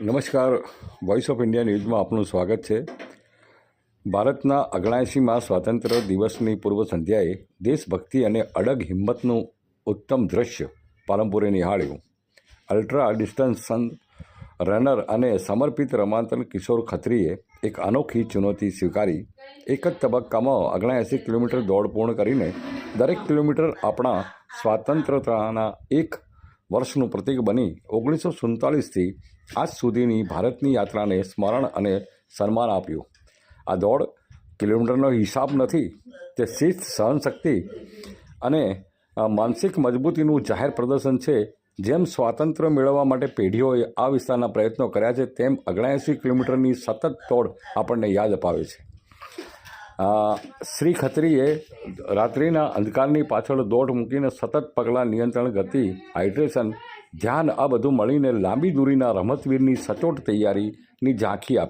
નમસ્કાર. Voice of India ન્યૂઝમાં આપનું સ્વાગત છે. ભારતના અગણાએંસીમાં સ્વાતંત્ર્ય દિવસની પૂર્વ સંધ્યાએ દેશભક્તિ અને અડગ હિંમતનું ઉત્તમ દૃશ્ય પાલનપુરે નિહાળ્યું. અલ્ટ્રા ડિસ્ટન્સ રનર અને સમર્પિત રમાંતન કિશોર ખત્રીએ એક અનોખી ચુનૌતી સ્વીકારી. એક જ તબક્કામાં અગણાએંસી કિલોમીટર દોડ પૂર્ણ કરીને દરેક કિલોમીટર આપણા સ્વાતંત્રતાના એક વર્ષનું પ્રતીક બની ઓગણીસો સુડતાલીસથી આજ સુધીની ભારતની યાત્રાને સ્મરણ અને સન્માન આપ્યું. આ દોડ કિલોમીટરનો હિસાબ નથી, તે શિસ્ત, સહનશક્તિ અને માનસિક મજબૂતીનું જાહેર પ્રદર્શન છે. જેમ સ્વાતંત્ર્ય મેળવવા માટે પેઢીઓએ આ વિસ્તારના પ્રયત્નો કર્યા છે, તેમ અગણાએંસી કિલોમીટરની સતત દોડ આપણને યાદ અપાવે છે. શ્રી ખત્રીએ રાત્રિના અંધકારની પાછળ દોટ મૂકીને સતત પગલાં નિયંત્રણ ગતિ, હાઇડ્રેશન, ધ્યાન આ બધું મળીને લાંબી દૂરીના રમતવીરની સચોટ તૈયારીની ઝાંખી આપી.